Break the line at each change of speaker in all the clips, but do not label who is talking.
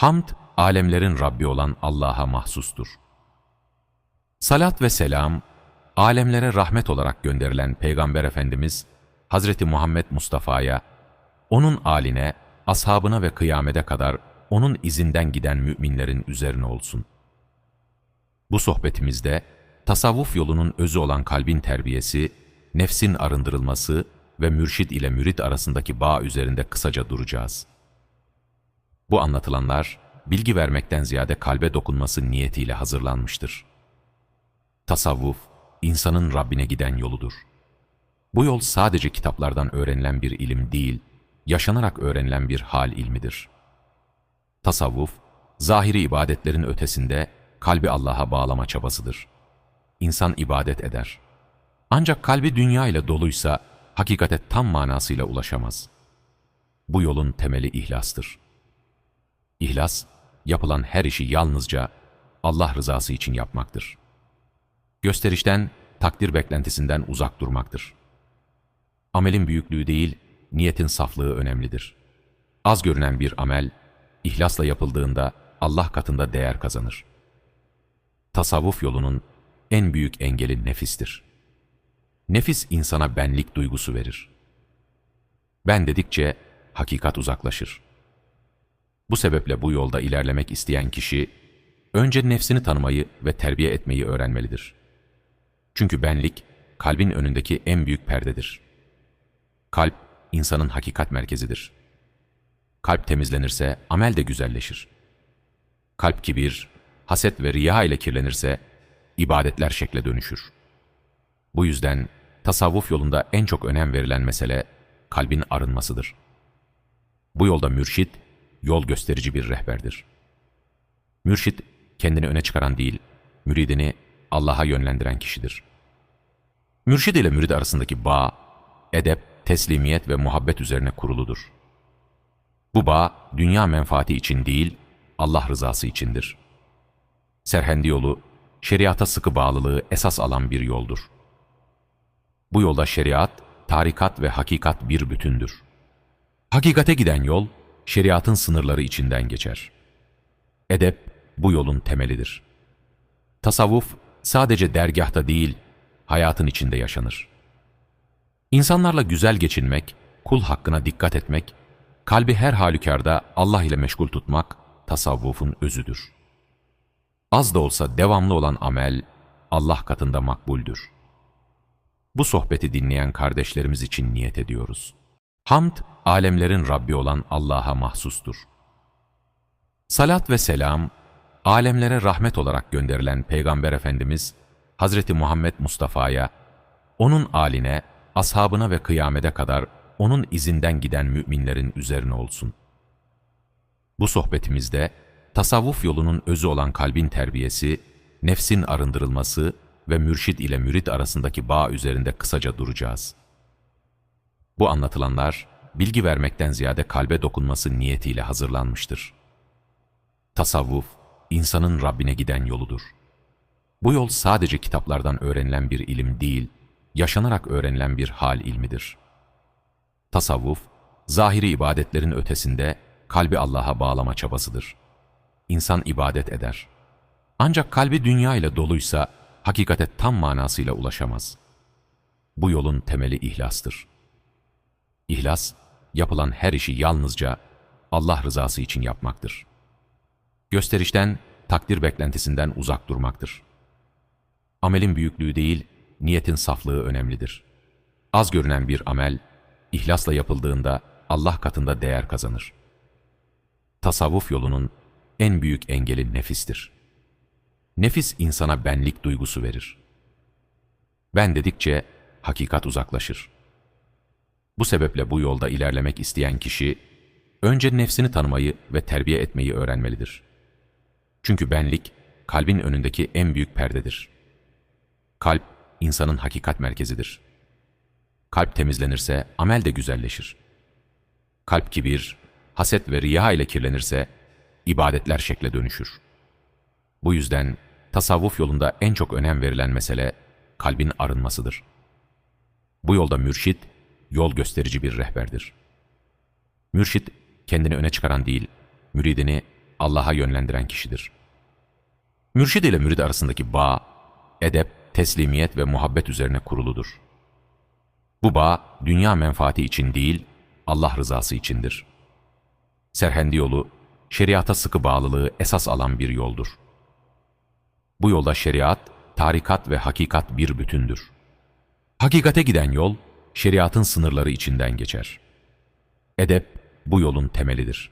Hamd, alemlerin Rabbi olan Allah'a mahsustur. Salat ve selam, alemlere rahmet olarak gönderilen Peygamber Efendimiz, Hazreti Muhammed Mustafa'ya, onun aline, ashabına ve kıyamete kadar onun izinden giden müminlerin üzerine olsun. Bu sohbetimizde, tasavvuf yolunun özü olan kalbin terbiyesi, nefsin arındırılması ve mürşid ile mürit arasındaki bağ üzerinde kısaca duracağız. Bu anlatılanlar, bilgi vermekten ziyade kalbe dokunması niyetiyle hazırlanmıştır. Tasavvuf, insanın Rabbine giden yoludur. Bu yol sadece kitaplardan öğrenilen bir ilim değil, yaşanarak öğrenilen bir hal ilmidir. Tasavvuf, zahiri ibadetlerin ötesinde kalbi Allah'a bağlama çabasıdır. İnsan ibadet eder. Ancak kalbi dünya ile doluysa hakikate tam manasıyla ulaşamaz. Bu yolun temeli ihlastır. İhlas, yapılan her işi yalnızca Allah rızası için yapmaktır. Gösterişten, takdir beklentisinden uzak durmaktır. Amelin büyüklüğü değil, niyetin saflığı önemlidir. Az görünen bir amel, ihlasla yapıldığında Allah katında değer kazanır. Tasavvuf yolunun en büyük engeli nefistir. Nefis insana benlik duygusu verir. Ben dedikçe hakikat uzaklaşır. Bu sebeple bu yolda ilerlemek isteyen kişi, önce nefsini tanımayı ve terbiye etmeyi öğrenmelidir. Çünkü benlik, kalbin önündeki en büyük perdedir. Kalp, insanın hakikat merkezidir. Kalp temizlenirse amel de güzelleşir. Kalp kibir, haset ve riya ile kirlenirse ibadetler şekle dönüşür. Bu yüzden tasavvuf yolunda en çok önem verilen mesele kalbin arınmasıdır. Bu yolda mürşit, yol gösterici bir rehberdir. Mürşit, kendini öne çıkaran değil, müridini Allah'a yönlendiren kişidir. Mürşid ile mürid arasındaki bağ, edep, teslimiyet ve muhabbet üzerine kuruludur. Bu bağ, dünya menfaati için değil, Allah rızası içindir. Serhendi yolu, şeriata sıkı bağlılığı esas alan bir yoldur. Bu yolda şeriat, tarikat ve hakikat bir bütündür. Hakikate giden yol, şeriatın sınırları içinden geçer. Edep, bu yolun temelidir. Tasavvuf, sadece dergahta değil, hayatın içinde yaşanır. İnsanlarla güzel geçinmek, kul hakkına dikkat etmek, kalbi her halükarda Allah ile meşgul tutmak, tasavvufun özüdür. Az da olsa devamlı olan amel, Allah katında makbuldür. Bu sohbeti dinleyen kardeşlerimiz için niyet ediyoruz. Hamd, alemlerin Rabbi olan Allah'a mahsustur. Salat ve selam, alemlere rahmet olarak gönderilen Peygamber Efendimiz, Hazreti Muhammed Mustafa'ya, onun aline, ashabına ve kıyamete kadar onun izinden giden müminlerin üzerine olsun. Bu sohbetimizde, tasavvuf yolunun özü olan kalbin terbiyesi, nefsin arındırılması ve mürşid ile mürit arasındaki bağ üzerinde kısaca duracağız. Bu anlatılanlar, bilgi vermekten ziyade kalbe dokunması niyetiyle hazırlanmıştır. Tasavvuf, insanın Rabbine giden yoludur. Bu yol sadece kitaplardan öğrenilen bir ilim değil, yaşanarak öğrenilen bir hal ilmidir. Tasavvuf, zahiri ibadetlerin ötesinde kalbi Allah'a bağlama çabasıdır. İnsan ibadet eder. Ancak kalbi dünya ile doluysa hakikate tam manasıyla ulaşamaz. Bu yolun temeli ihlastır. İhlas, yapılan her işi yalnızca Allah rızası için yapmaktır. Gösterişten, takdir beklentisinden uzak durmaktır. Amelin büyüklüğü değil, niyetin saflığı önemlidir. Az görünen bir amel, ihlasla yapıldığında Allah katında değer kazanır. Tasavvuf yolunun en büyük engeli nefistir. Nefis insana benlik duygusu verir. Ben dedikçe hakikat uzaklaşır. Bu sebeple bu yolda ilerlemek isteyen kişi, önce nefsini tanımayı ve terbiye etmeyi öğrenmelidir. Çünkü benlik, kalbin önündeki en büyük perdedir. Kalp, insanın hakikat merkezidir. Kalp temizlenirse amel de güzelleşir. Kalp kibir, haset ve riya ile kirlenirse ibadetler şekle dönüşür. Bu yüzden tasavvuf yolunda en çok önem verilen mesele kalbin arınmasıdır. Bu yolda mürşit, yol gösterici bir rehberdir. Mürşit, kendini öne çıkaran değil, müridini Allah'a yönlendiren kişidir. Mürşid ile mürid arasındaki bağ, edep, teslimiyet ve muhabbet üzerine kuruludur. Bu bağ, dünya menfaati için değil, Allah rızası içindir. Serhendi yolu, şeriata sıkı bağlılığı esas alan bir yoldur. Bu yolda şeriat, tarikat ve hakikat bir bütündür. Hakikate giden yol, şeriatın sınırları içinden geçer. Edep, bu yolun temelidir.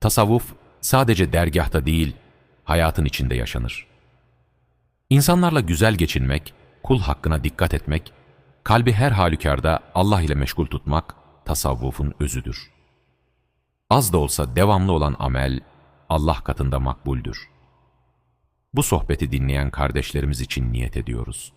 Tasavvuf, sadece dergahta değil, hayatın içinde yaşanır. İnsanlarla güzel geçinmek, kul hakkına dikkat etmek, kalbi her halükarda Allah ile meşgul tutmak, tasavvufun özüdür. Az da olsa devamlı olan amel, Allah katında makbuldür. Bu sohbeti dinleyen kardeşlerimiz için niyet ediyoruz.